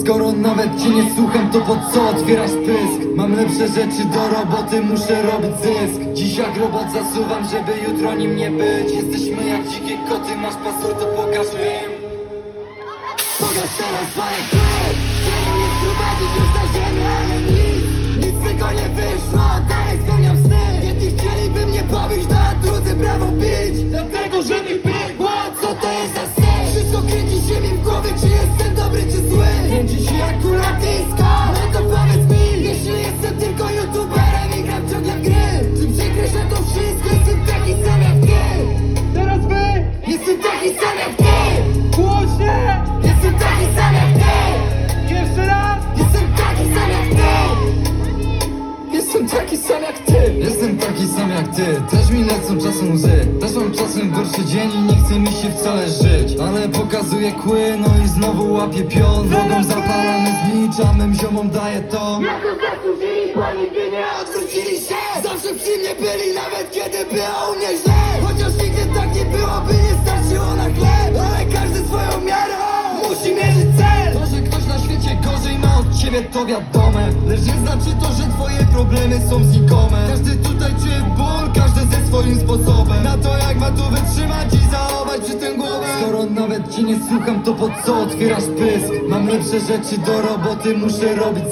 Skoro nawet cię nie słucham, to po co otwierasz pysk? Mam lepsze rzeczy do roboty, muszę robić zysk. Dziś jak robot zasuwam, żeby jutro nim nie być. Jesteśmy jak dzikie koty, masz pasur, to pokaż im. Pokaż teraz swoje klub Chciałem je sprowadzić już na ziemię, nic Nic z tego nie wyszło, dalej spełniam sny. Jedni chcieliby mnie pobić, no a drudzy brawo bić. Dlatego, że mi pękło, taki sam jak ty. Też mi lecą czasem łzy. Też mam czasem gorszy dzień i nie chce mi się wcale żyć. Ale pokazuję kły, no i znowu łapię pion. Drogą zapalamy, zliczamy, ziomom daję to. Jako zasłużyli, bo nigdy nie Odwrócili się. Zawsze przy mnie byli, nawet kiedy było u mnie źle. Chociaż nigdy tak nie było, by nie starczyło na chleb. Ale każdy swoją miarą musi mierzyć cel. To, że ktoś na świecie gorzej ma od ciebie to wiadome. Lecz nie znaczy to, że twoje problemy są znikome. Każdy tutaj sposobem Na to jak ma tu wytrzymać i zachować przy tym głowę Skoro nawet cię nie słucham, to po co otwierasz pysk? Mam lepsze rzeczy do roboty, muszę robić